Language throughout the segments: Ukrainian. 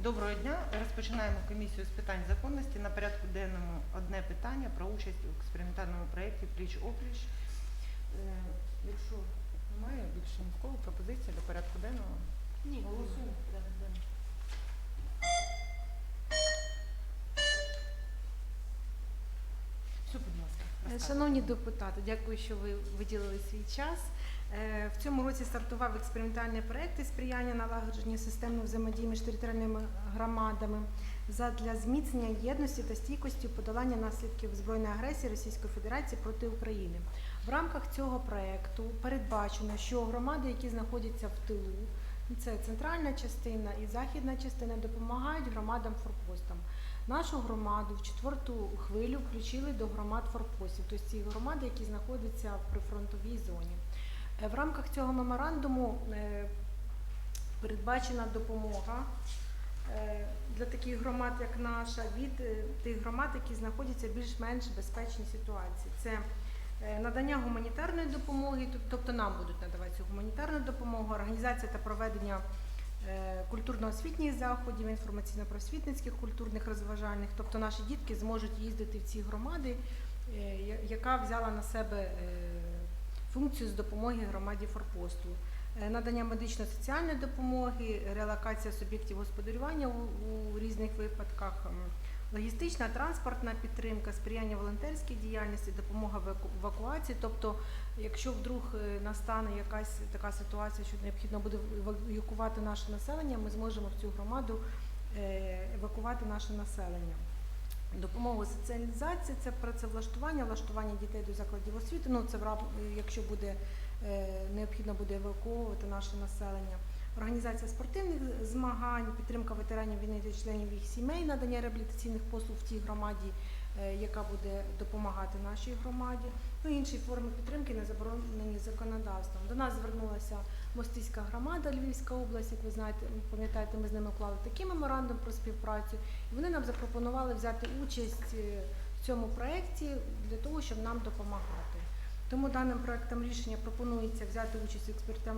Доброго дня. Розпочинаємо комісію з питань законності. На порядку денному одне питання про участь у експериментальному проєкті Пліч опліч. Е, Якщо немає більше нікого пропозиції до порядку денного, Ні. голосуємо порядок денний. Все, будь ласка. Е. Шановні депутати, дякую, що ви виділили свій час. Е, В цьому році стартував експериментальний проект сприяння налагодження системної взаємодії між територіальними громадами задля зміцнення єдності та стійкості подолання наслідків збройної агресії Російської Федерації проти України. В рамках цього проекту передбачено, що громади, які знаходяться в тилу, це центральна частина і західна частина, допомагають громадам форпостам. Нашу громаду в четверту хвилю включили до громад форпостів, тобто ці громади, які знаходяться в прифронтовій зоні. Е, В рамках цього меморандуму е, передбачена допомога е, для таких громад, як наша, від тих громад, які знаходяться в більш-менш безпечній ситуації. Це надання гуманітарної допомоги, тобто нам будуть надавати цю гуманітарну допомогу, організація та проведення культурно-освітніх заходів, інформаційно-просвітницьких, культурних, розважальних. Тобто наші дітки зможуть їздити в ці громади, яка взяла на себе функцію з допомоги громаді форпосту. Е, Надання медично-соціальної допомоги, релокація суб'єктів господарювання у, у різних випадках, логістична, транспортна підтримка, сприяння волонтерській діяльності, допомога в евакуації. Тобто, якщо вдруг е, настане якась така ситуація, що необхідно буде евакуювати наше населення, ми зможемо в цю громаду е, евакувати наше населення. Допомога соціалізації це працевлаштування, влаштування дітей до закладів освіти. Ну це якщо буде е, необхідно буде евакуовувати наше населення. Організація спортивних змагань, підтримка ветеранів війни та членів їх сімей, надання реабілітаційних послуг в тій громаді, яка буде допомагати нашій громаді. Ну інші форми підтримки не заборонені законодавством. До нас звернулася Мостиська громада Львівська область. Як ви знаєте, пам'ятаєте, ми з ними уклали такий меморандум про співпрацю. І вони нам запропонували взяти участь е, в цьому проєкті для того, щоб нам допомагати. Тому даним проектом рішення пропонується взяти участь в е,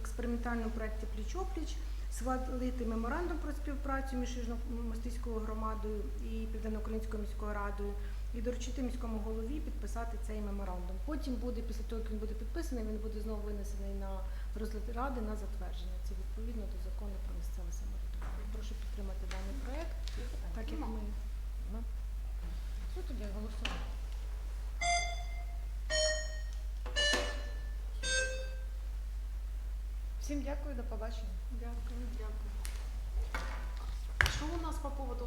експериментальному проєкті Пліч-опліч, схвалити меморандум про співпрацю між Южно-Мостиською громадою і Південно-Українською міською радою і доручити міському голові підписати цей меморандум. Потім буде, після того, як він буде підписаний, він буде знову винесений на розгляд ради на затвердження. Це відповідно до закону про місцеве самоврядування. Прошу підтримати даний проект, так як ми ну, тоді голосуємо. Всім дякую, до побачення. дякую. Что у нас по поводу